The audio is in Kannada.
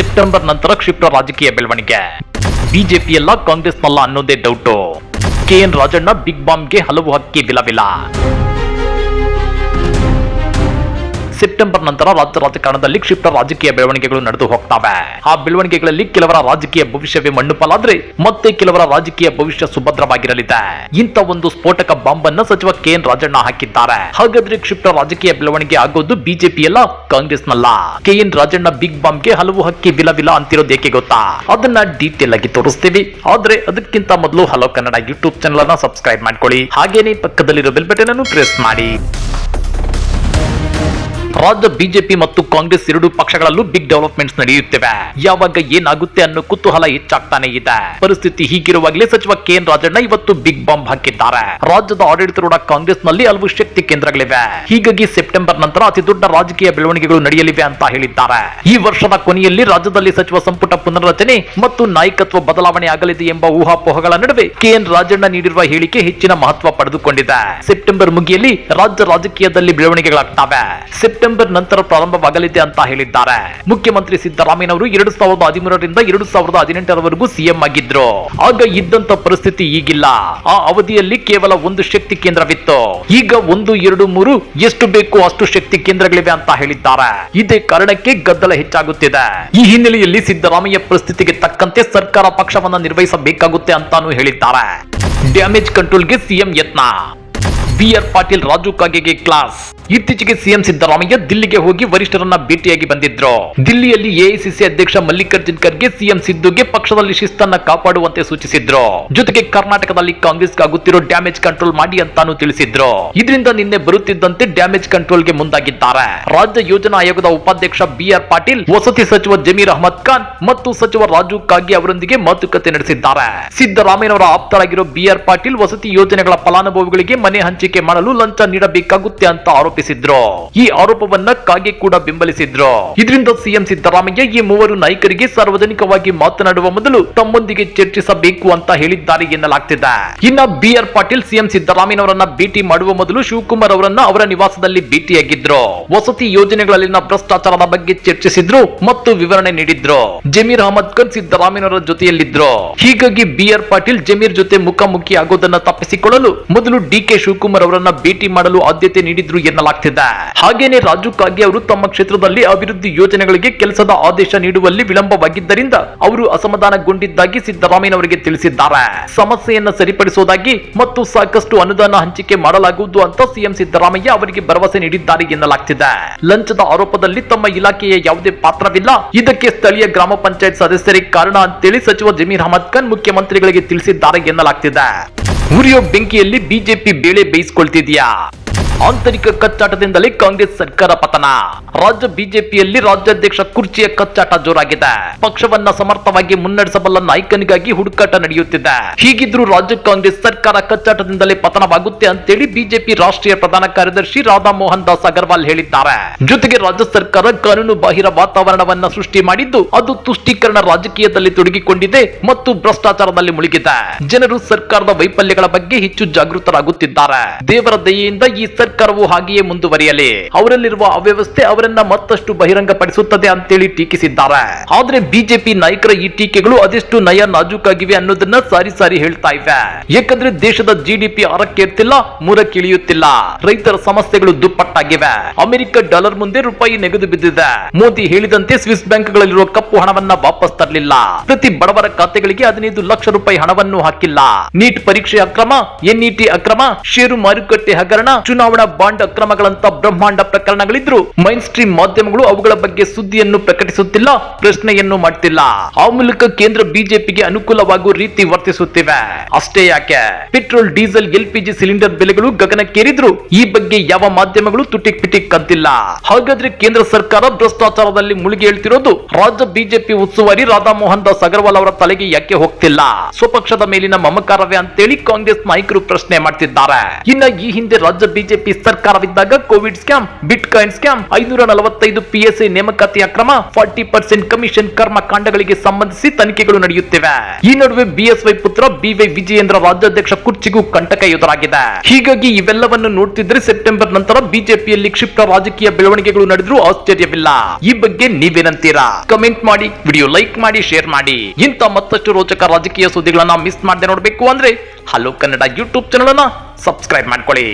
ಸೆಪ್ಟೆಂಬರ್ ನಂತರ ಕ್ಷಿಪ್ರ ರಾಜಕೀಯ ಬೆಳವಣಿಗೆ. ಬಿಜೆಪಿಯಲ್ಲ ಕಾಂಗ್ರೆಸ್ನಲ್ಲ ಅನ್ನೋದೇ doubt K N Rajanna big ಬಾಂಬ್ಗೆ ಹಲವು ಹಕ್ಕಿ ವಿಲವಿಲ ಸೆಪ್ಟೆಂಬರ್ ನಂತರ ರಾಜ್ಯ ರಾಜಕಾರಣದಲ್ಲಿ ಕ್ಷಿಪ್ರ ರಾಜಕೀಯ ಬೆಳವಣಿಗೆಗಳು ನಡೆದು ಹೋಗ್ತವೆ. ಆ ಬೆಳವಣಿಗೆಗಳಲ್ಲಿ ಕೆಲವರ ರಾಜಕೀಯ ಭವಿಷ್ಯವೇ ಮಣ್ಣು ಪಾಲಾದ್ರೆ ಮತ್ತೆ ಕೆಲವರ ರಾಜಕೀಯ ಭವಿಷ್ಯ ಸುಭದ್ರವಾಗಿರಲಿದೆ. ಇಂಥ ಒಂದು ಸ್ಫೋಟಕ ಬಾಂಬ್ ಅನ್ನ ಸಚಿವ ಕೆ ಎನ್ ರಾಜಣ್ಣ ಹಾಕಿದ್ದಾರೆ. ಹಾಗಾದ್ರೆ ಕ್ಷಿಪ್ರ ರಾಜಕೀಯ ಬೆಳವಣಿಗೆ ಆಗೋದು ಬಿಜೆಪಿಯಲ್ಲ ಕಾಂಗ್ರೆಸ್ನಲ್ಲ? ಕೆ ಎನ್ ರಾಜಣ್ಣ ಬಿಗ್ ಬಾಂಬ್ಗೆ ಹಲವು ಹಕ್ಕಿ ವಿಲವಿಲ ಅಂತಿರೋದು ಏಕೆ ಗೊತ್ತಾ? ಅದನ್ನ ಡೀಟೇಲ್ ಆಗಿ ತೋರಿಸ್ತೀವಿ. ಆದ್ರೆ ಅದಕ್ಕಿಂತ ಮೊದಲು ಹಲೋ ಕನ್ನಡ ಯೂಟ್ಯೂಬ್ ಚಾನಲ್ ಅನ್ನ ಸಬ್ಸ್ಕ್ರೈಬ್ ಮಾಡ್ಕೊಳ್ಳಿ. ಹಾಗೇನೆ ಪಕ್ಕದಲ್ಲಿರೋ ಬೆಲ್ ಬಟನ್ ಅನ್ನು ಪ್ರೆಸ್ ಮಾಡಿ. ರಾಜ್ಯ ಬಿಜೆಪಿ ಮತ್ತು ಕಾಂಗ್ರೆಸ್ ಎರಡು ಪಕ್ಷಗಳಲ್ಲೂ ಬಿಗ್ ಡೆವಲಪ್ಮೆಂಟ್ಸ್ ನಡೆಯುತ್ತಿವೆ. ಯಾವಾಗ ಏನಾಗುತ್ತೆ ಅನ್ನೋ ಕುತೂಹಲ ಹೆಚ್ಚಾಗ್ತಾನೆ ಇದೆ. ಪರಿಸ್ಥಿತಿ ಹೀಗಿರುವಾಗಲೇ ಸಚಿವ ಕೆ ಎನ್ ರಾಜಣ್ಣ ಇವತ್ತು ಬಿಗ್ ಬಾಂಬ್ ಹಾಕಿದ್ದಾರೆ. ರಾಜ್ಯದ ಆಡಳಿತರೂಢ ಕಾಂಗ್ರೆಸ್ನಲ್ಲಿ ಹಲವು ಶಕ್ತಿ ಕೇಂದ್ರಗಳಿವೆ. ಹೀಗಾಗಿ ಸೆಪ್ಟೆಂಬರ್ ನಂತರ ಅತಿ ದೊಡ್ಡ ರಾಜಕೀಯ ಬೆಳವಣಿಗೆಗಳು ನಡೆಯಲಿವೆ ಅಂತ ಹೇಳಿದ್ದಾರೆ. ಈ ವರ್ಷದ ಕೊನೆಯಲ್ಲಿ ರಾಜ್ಯದಲ್ಲಿ ಸಚಿವ ಸಂಪುಟ ಪುನರ್ರಚನೆ ಮತ್ತು ನಾಯಕತ್ವ ಬದಲಾವಣೆ ಆಗಲಿದೆ ಎಂಬ ಊಹಾಪೋಹಗಳ ನಡುವೆ ಕೆ ಎನ್ ರಾಜಣ್ಣ ನೀಡಿರುವ ಹೇಳಿಕೆ ಹೆಚ್ಚಿನ ಮಹತ್ವ ಪಡೆದುಕೊಂಡಿದೆ. ಸೆಪ್ಟೆಂಬರ್ ಮುಗಿಯಲ್ಲಿ ರಾಜ್ಯ ರಾಜಕೀಯದಲ್ಲಿ ಬೆಳವಣಿಗೆಗಳಾಗ್ತವೆ. ಸೆಪ್ಟೆಂಬರ್ ನಂತರ ಪ್ರಾರಂಭವಾಗಲಿದೆ ಅಂತ ಹೇಳಿದ್ದಾರೆ. ಮುಖ್ಯಮಂತ್ರಿ ಸಿದ್ದರಾಮಯ್ಯನವರು ಎರಡು ಸಾವಿರದ ಹದಿಮೂರರಿಂದ ಎರಡು ಸಾವಿರದ ಹದಿನೆಂಟರವರೆಗೂ ಸಿಎಂ ಆಗಿದ್ರು. ಆಗ ಇದ್ದಂತ ಪರಿಸ್ಥಿತಿ ಈಗಿಲ್ಲ. ಆ ಅವಧಿಯಲ್ಲಿ ಕೇವಲ ಒಂದು ಶಕ್ತಿ ಕೇಂದ್ರವಿತ್ತು. ಈಗ ಒಂದು, ಎರಡು, ಮೂರು, ಎಷ್ಟು ಬೇಕು ಅಷ್ಟು ಶಕ್ತಿ ಕೇಂದ್ರಗಳಿವೆ ಅಂತ ಹೇಳಿದ್ದಾರೆ. ಇದೇ ಕಾರಣಕ್ಕೆ ಗದ್ದಲ ಹೆಚ್ಚಾಗುತ್ತಿದೆ. ಈ ಹಿನ್ನೆಲೆಯಲ್ಲಿ ಸಿದ್ದರಾಮಯ್ಯ ಪರಿಸ್ಥಿತಿಗೆ ತಕ್ಕಂತೆ ಸರ್ಕಾರ ಪಕ್ಷವನ್ನ ನಿರ್ವಹಿಸಬೇಕಾಗುತ್ತೆ ಅಂತಾನು ಹೇಳಿದ್ದಾರೆ. ಡ್ಯಾಮೇಜ್ ಕಂಟ್ರೋಲ್ಗೆ ಸಿಎಂ ಯತ್ನ. ಬಿ ಆರ್ ಪಾಟೀಲ್, ರಾಜು ಕಾಗೆಗೆ ಕ್ಲಾಸ್. ಇತ್ತೀಚೆಗೆ ಸಿಎಂ ಸಿದ್ದರಾಮಯ್ಯ ದಿಲ್ಲಿಗೆ ಹೋಗಿ ವರಿಷ್ಠರನ್ನ ಭೇಟಿಯಾಗಿ ಬಂದಿದ್ರು. ದಿಲ್ಲಿಯಲ್ಲಿ ಎಐಸಿಸಿ ಅಧ್ಯಕ್ಷ ಮಲ್ಲಿಕಾರ್ಜುನ್ ಖರ್ಗೆ ಸಿಎಂ ಸಿದ್ದುಗೆ ಪಕ್ಷದಲ್ಲಿ ಶಿಸ್ತನ್ನ ಕಾಪಾಡುವಂತೆ ಸೂಚಿಸಿದ್ರು. ಜೊತೆಗೆ ಕರ್ನಾಟಕದಲ್ಲಿ ಕಾಂಗ್ರೆಸ್ ಆಗುತ್ತಿರೋ ಡ್ಯಾಮೇಜ್ ಕಂಟ್ರೋಲ್ ಮಾಡಿ ಅಂತಾನು ತಿಳಿಸಿದ್ರು. ಇದರಿಂದ ನಿನ್ನೆ ಬರುತ್ತಿದ್ದಂತೆ ಡ್ಯಾಮೇಜ್ ಕಂಟ್ರೋಲ್ಗೆ ಮುಂದಾಗಿದ್ದಾರೆ. ರಾಜ್ಯ ಯೋಜನಾ ಆಯೋಗದ ಉಪಾಧ್ಯಕ್ಷ ಬಿ ಆರ್ ಪಾಟೀಲ್, ವಸತಿ ಸಚಿವ ಜಮೀರ್ ಅಹಮದ್ ಖಾನ್ ಮತ್ತು ಸಚಿವ ರಾಜು ಕಾಗೆ ಅವರೊಂದಿಗೆ ಮಾತುಕತೆ ನಡೆಸಿದ್ದಾರೆ. ಸಿದ್ದರಾಮಯ್ಯನವರ ಆಪ್ತರಾಗಿರೋ ಬಿ ಆರ್ ಪಾಟೀಲ್ ವಸತಿ ಯೋಜನೆಗಳ ಫಲಾನುಭವಿಗಳಿಗೆ ಮನೆ ಹಂಚಿಕೆ ಮಾಡಲು ಲಂಚ ನೀಡಬೇಕಾಗುತ್ತೆ ಅಂತ ಆರೋಪಿಸಿದ್ರು ಈ ಆರೋಪವನ್ನ ಕಾಗೆ ಕೂಡ ಬೆಂಬಲಿಸಿದ್ರು? ಇದರಿಂದ ಸಿಎಂ ಸಿದ್ದರಾಮಯ್ಯ ಈ ಮೂವರು ನಾಯಕರಿಗೆ ಸಾರ್ವಜನಿಕವಾಗಿ ಮಾತನಾಡುವ ಮೊದಲು ತಮ್ಮೊಂದಿಗೆ ಚರ್ಚಿಸಬೇಕು ಅಂತ ಹೇಳಿದ್ದಾರೆ ಎನ್ನಲಾಗ್ತಿದೆ. ಇನ್ನ ಬಿ ಆರ್ ಪಾಟೀಲ್ ಸಿಎಂ ಸಿದ್ದರಾಮಯ್ಯನವರನ್ನ ಭೇಟಿ ಮಾಡುವ ಮೊದಲು ಶಿವಕುಮಾರ್ ಅವರನ್ನ ಅವರ ನಿವಾಸದಲ್ಲಿ ಭೇಟಿಯಾಗಿದ್ರು. ವಸತಿ ಯೋಜನೆಗಳಲ್ಲಿನ ಭ್ರಷ್ಟಾಚಾರದ ಬಗ್ಗೆ ಚರ್ಚಿಸಿದ್ರು ಮತ್ತು ವಿವರಣೆ ನೀಡಿದ್ರು. ಜಮೀರ್ ಅಹಮದ್ ಖಾನ್ ಸಿದ್ದರಾಮಯ್ಯನವರ ಜೊತೆಯಲ್ಲಿದ್ರು. ಹೀಗಾಗಿ ಬಿ ಆರ್ ಪಾಟೀಲ್ ಜಮೀರ್ ಜೊತೆ ಮುಖಾಮುಖಿ ಆಗೋದನ್ನ ತಪ್ಪಿಸಿಕೊಳ್ಳಲು ಮೊದಲು ಡಿ ಕೆ ಶಿವಕುಮಾರ್ ಅವರನ್ನ ಭೇಟಿ ಮಾಡಲು ಆದ್ಯತೆ ನೀಡಿದ್ರು ಎನ್ನಲಾಗ್ತಿದೆ ಹಾಗೇನೆ ರಾಜು ಅವರು ತಮ್ಮ ಕ್ಷೇತ್ರದಲ್ಲಿ ಅಭಿವೃದ್ಧಿ ಯೋಜನೆಗಳಿಗೆ ಕೆಲಸದ ಆದೇಶ ನೀಡುವಲ್ಲಿ ವಿಳಂಬವಾಗಿದ್ದರಿಂದ ಅವರು ಅಸಮಾಧಾನಗೊಂಡಿದ್ದಾಗಿ ಸಿದ್ದರಾಮಯ್ಯನವರಿಗೆ ತಿಳಿಸಿದ್ದಾರೆ. ಸಮಸ್ಯೆಯನ್ನು ಸರಿಪಡಿಸುವುದಾಗಿ ಮತ್ತು ಸಾಕಷ್ಟು ಅನುದಾನ ಹಂಚಿಕೆ ಮಾಡಲಾಗುವುದು ಅಂತ ಸಿಎಂ ಸಿದ್ದರಾಮಯ್ಯ ಅವರಿಗೆ ಭರವಸೆ ನೀಡಿದ್ದಾರೆ ಎನ್ನಲಾಗ್ತಿದೆ. ಲಂಚದ ಆರೋಪದಲ್ಲಿ ತಮ್ಮ ಇಲಾಖೆಯ ಯಾವುದೇ ಪಾತ್ರವಿಲ್ಲ. ಇದಕ್ಕೆ ಸ್ಥಳೀಯ ಗ್ರಾಮ ಪಂಚಾಯತ್ ಸದಸ್ಯರೇ ಕಾರಣ ಅಂತೇಳಿ ಸಚಿವ ಜಮೀರ್ ಅಹಮದ್ ಖಾನ್ ಮುಖ್ಯಮಂತ್ರಿಗಳಿಗೆ ತಿಳಿಸಿದ್ದಾರೆ ಎನ್ನಲಾಗ್ತಿದೆ. ಉರಿಯೋ ಬೆಂಕಿಯಲ್ಲಿ ಬಿಜೆಪಿ ಬೇಳೆ ಬೇಯಿಸಿಕೊಳ್ತಿದ್ಯಾ? ಆಂತರಿಕ ಕಚ್ಚಾಟದಿಂದಲೇ ಕಾಂಗ್ರೆಸ್ ಸರ್ಕಾರ ಪತನ. ರಾಜ್ಯ ಬಿಜೆಪಿಯಲ್ಲಿ ರಾಜ್ಯಾಧ್ಯಕ್ಷ ಕುರ್ಚಿಯ ಕಚ್ಚಾಟ ಜೋರಾಗಿದೆ. ಪಕ್ಷವನ್ನ ಸಮರ್ಥವಾಗಿ ಮುನ್ನಡೆಸಬಲ್ಲ ನಾಯಕನಿಗಾಗಿ ಹುಡುಕಾಟ ನಡೆಯುತ್ತಿದೆ. ಹೀಗಿದ್ರೂ ರಾಜ್ಯ ಕಾಂಗ್ರೆಸ್ ಸರ್ಕಾರ ಕಚ್ಚಾಟದಿಂದಲೇ ಪತನವಾಗುತ್ತೆ ಅಂತೇಳಿ ಬಿಜೆಪಿ ರಾಷ್ಟ್ರೀಯ ಪ್ರಧಾನ ಕಾರ್ಯದರ್ಶಿ ರಾಧಾ ಮೋಹನ್ ದಾಸ್ ಅಗರ್ವಾಲ್ ಹೇಳಿದ್ದಾರೆ. ಜೊತೆಗೆ ರಾಜ್ಯ ಸರ್ಕಾರ ಕಾನೂನು ಬಾಹಿರ ವಾತಾವರಣವನ್ನ ಸೃಷ್ಟಿ ಮಾಡಿದ್ದು, ಅದು ತುಷ್ಟೀಕರಣ ರಾಜಕೀಯದಲ್ಲಿ ತೊಡಗಿಕೊಂಡಿದೆ ಮತ್ತು ಭ್ರಷ್ಟಾಚಾರದಲ್ಲಿ ಮುಳುಗಿದೆ. ಜನರು ಸರ್ಕಾರದ ವೈಫಲ್ಯಗಳ ಬಗ್ಗೆ ಹೆಚ್ಚು ಜಾಗೃತರಾಗುತ್ತಿದ್ದಾರೆ. ದೇವರ ದಯೆಯಿಂದ ಈ ಸರ್ಕಾರವು ಹಾಗೆಯೇ ಮುಂದುವರಿಯಲಿ. ಅವರಲ್ಲಿರುವ ಅವ್ಯವಸ್ಥೆ ಅವರನ್ನ ಮತ್ತಷ್ಟು ಬಹಿರಂಗಪಡಿಸುತ್ತದೆ ಅಂತೇಳಿ ಟೀಕಿಸಿದ್ದಾರೆ. ಆದ್ರೆ ಬಿಜೆಪಿ ನಾಯಕರ ಈ ಟೀಕೆಗಳು ಅದೆಷ್ಟು ನಯ ನಾಜೂಕಾಗಿವೆ ಅನ್ನೋದನ್ನ ಸಾರಿ ಸಾರಿ ಹೇಳ್ತಾ ಇವೆ. ಯಾಕಂದ್ರೆ ದೇಶದ ಜಿಡಿಪಿ ಆರಕ್ಕೇರ್ತಿಲ್ಲ ಮೂರಕ್ಕೆ ಇಳಿಯುತ್ತಿಲ್ಲ. ರೈತರ ಸಮಸ್ಯೆಗಳು ದುಪ್ಪಟ್ಟಾಗಿವೆ. ಅಮೆರಿಕ ಡಾಲರ್ ಮುಂದೆ ರೂಪಾಯಿ ನೆಗೆದು ಬಿದ್ದಿದೆ. ಮೋದಿ ಹೇಳಿದಂತೆ ಸ್ವಿಸ್ ಬ್ಯಾಂಕ್ಗಳಲ್ಲಿರುವ ಕಪ್ಪು ಹಣವನ್ನ ವಾಪಸ್ ತರಲಿಲ್ಲ. ಪ್ರತಿ ಬಡವರ ಖಾತೆಗಳಿಗೆ ಹದಿನೈದು ಲಕ್ಷ ರೂಪಾಯಿ ಹಣವನ್ನು ಹಾಕಿಲ್ಲ. ನೀಟ್ ಪರೀಕ್ಷೆ ಅಕ್ರಮ, ಎನ್ಇಟಿ ಅಕ್ರಮ, ಷೇರು ಮಾರುಕಟ್ಟೆ ಹಗರಣ, ಚುನಾವಣಾ ಬಾಂಡ್ ಅಕ್ರಮಗಳಂತ ಬ್ರಹ್ಮಾಂಡ ಪ್ರಕರಣಗಳಿದ್ರು ಮೈನ್ ಸ್ಟ್ರೀಮ್ ಮಾಧ್ಯಮಗಳು ಅವುಗಳ ಬಗ್ಗೆ ಸುದ್ದಿಯನ್ನು ಪ್ರಕಟಿಸುತ್ತಿಲ್ಲ, ಪ್ರಶ್ನೆಯನ್ನು ಮಾಡ್ತಿಲ್ಲ. ಆ ಮೂಲಕ ಕೇಂದ್ರ ಬಿಜೆಪಿಗೆ ಅನುಕೂಲವಾಗುವ ರೀತಿ ವರ್ತಿಸುತ್ತಿವೆ. ಅಷ್ಟೇ ಯಾಕೆ? ಪೆಟ್ರೋಲ್, ಡೀಸೆಲ್, ಎಲ್ಪಿಜಿ ಸಿಲಿಂಡರ್ ಬೆಲೆಗಳು ಗಗನಕ್ಕೇರಿದ್ರು ಈ ಬಗ್ಗೆ ಯಾವ ಮಾಧ್ಯಮಗಳು ತುಟಿಕ್ ಪಿಟಿಕ್ ಕಂತಿಲ್ಲ. ಹಾಗಾದ್ರೆ ಕೇಂದ್ರ ಸರ್ಕಾರ ಭ್ರಷ್ಟಾಚಾರದಲ್ಲಿ ಮುಳುಗಿ ಹೇಳ್ತಿರೋದು ರಾಜ್ಯ ಬಿಜೆಪಿ ಉಸ್ತುವಾರಿ ರಾಧಾ ಮೋಹನ್ ದಾಸ್ ಅಗರ್ವಾಲ್ ಅವರ ತಲೆಗೆ ಯಾಕೆ ಹೋಗ್ತಿಲ್ಲ? ಸ್ವಪಕ್ಷದ ಮೇಲಿನ ಮಮಕಾರವೇ ಅಂತೇಳಿ ಕಾಂಗ್ರೆಸ್ ನಾಯಕರು ಪ್ರಶ್ನೆ ಮಾಡ್ತಿದ್ದಾರೆ. ಇನ್ನ ಈ ಹಿಂದೆ ರಾಜ್ಯ ಬಿಜೆಪಿ ಬಿಜೆಪಿ ಸರ್ಕಾರವಿದ್ದಾಗ Covid scam bitcoin scam, ಐನೂರ ನಲವತ್ತೈದು ಪಿಎಸ್ಐ ನೇಮಕಾತಿಯ ಕ್ರಮ ಫಾರ್ಟಿ ಪರ್ಸೆಂಟ್ ಕಮಿಷನ್ ಕರ್ಮಕಾಂಡಗಳಿಗೆ ಸಂಬಂಧಿಸಿ ತನಿಖೆಗಳು ನಡೆಯುತ್ತಿವೆ. ಈ ನಡುವೆ ಬಿಎಸ್ವೈ ಪುತ್ರ ಬಿವೈ ವಿಜಯೇಂದ್ರ ರಾಜ್ಯಾಧ್ಯಕ್ಷ ಕುರ್ಚಿಗೂ ಕಂಟಕ ಎದುರಾಗಿದೆ. ಹೀಗಾಗಿ ಇವೆಲ್ಲವನ್ನು ನೋಡ್ತಿದ್ರೆ ಸೆಪ್ಟೆಂಬರ್ ನಂತರ ಬಿಜೆಪಿಯಲ್ಲಿ ಕ್ಷಿಪ್ರ ರಾಜಕೀಯ ಬೆಳವಣಿಗೆಗಳು ನಡೆದ್ರೂ ಆಶ್ಚರ್ಯವಿಲ್ಲ. ಈ ಬಗ್ಗೆ ನೀವೇನಂತೀರಾ? ಕಮೆಂಟ್ ಮಾಡಿ ವಿಡಿಯೋ ಲೈಕ್ ಮಾಡಿ ಶೇರ್ ಮಾಡಿ. ಇಂಥ ಮತ್ತಷ್ಟು ರೋಚಕ ರಾಜಕೀಯ ಸುದ್ದಿಗಳನ್ನ ಮಿಸ್ ಮಾಡದೆ ನೋಡಬೇಕು ಅಂದ್ರೆ ಹಲೋ ಕನ್ನಡ ಯೂಟ್ಯೂಬ್ ಚಾನಲ್ ಅನ್ನ ಸಬ್ಸ್ಕ್ರೈಬ್ ಮಾಡ್ಕೊಳ್ಳಿ.